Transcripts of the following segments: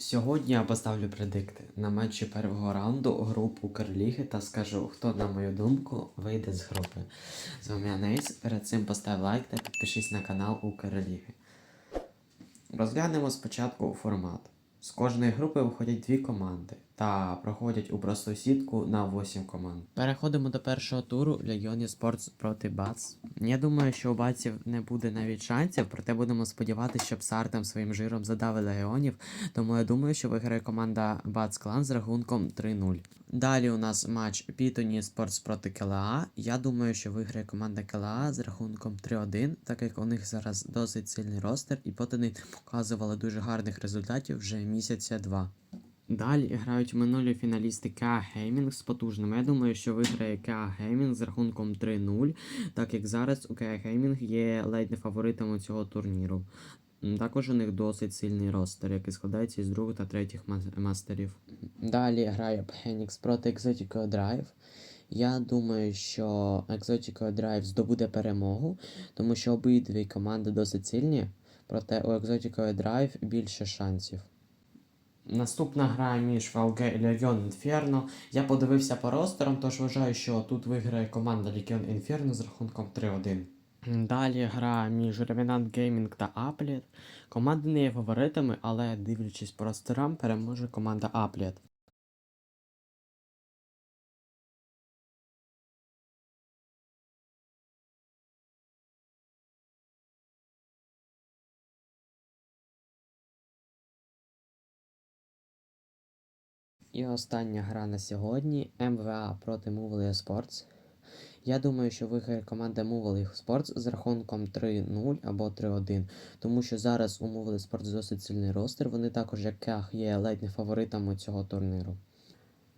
Сьогодні я поставлю предикти на матчі першого раунду групу Карліги та скажу, хто, на мою думку, вийде з групи. З вами я Нейс. Перед цим постав лайк та підпишись на канал Укрліги. Розглянемо спочатку формат. З кожної групи виходять дві команди та проходять у просту сітку на 8 команд. Переходимо до першого туру Легіоні Спортс проти Бац. Я думаю, що у баців не буде навіть шансів, проте будемо сподіватися, що Псартем своїм жиром задавить легіонів, тому я думаю, що виграє команда Бац Клан з рахунком 3-0. Далі у нас матч Пітоні Спортс проти КЛА. Я думаю, що виграє команда КЛА з рахунком 3-1, так як у них зараз досить сильний ростер, і Потони показували дуже гарних результатів вже місяця два. Далі грають минулі фіналісти КА Геймінг з потужним. Я думаю, що виграє КА Геймінг з рахунком 3-0, так як зараз у КА Геймінг є ледь не фаворитом у цього турніру. Також у них досить сильний ростер, який складається із других та третіх мастерів. Далі грає Пхенікс проти Exotico Drive. Я думаю, що Exotico Drive здобуде перемогу, тому що обидві команди досить сильні, проте у Exotico Drive більше шансів. Наступна гра між VLG і Legion Inferno. Я подивився по ростерам, тож вважаю, що тут виграє команда Legion Inferno з рахунком 3-1. Далі гра між Revenant Gaming та Апліт. Команди не є фаворитами, але дивлячись по ростерам, переможе команда Applet. І остання гра на сьогодні МВА проти Movely Sports. Я думаю, що виграє команда Movely Sports з рахунком 3-0 або 3-1, тому що зараз у Movely Sports досить сильний ростер. Вони також, як Кях, є ледь не фаворитами цього турніру.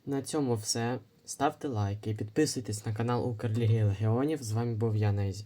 На цьому все. Ставте лайки підписуйтесь на канал Укрліги Легіонів. З вами був я Нейзі.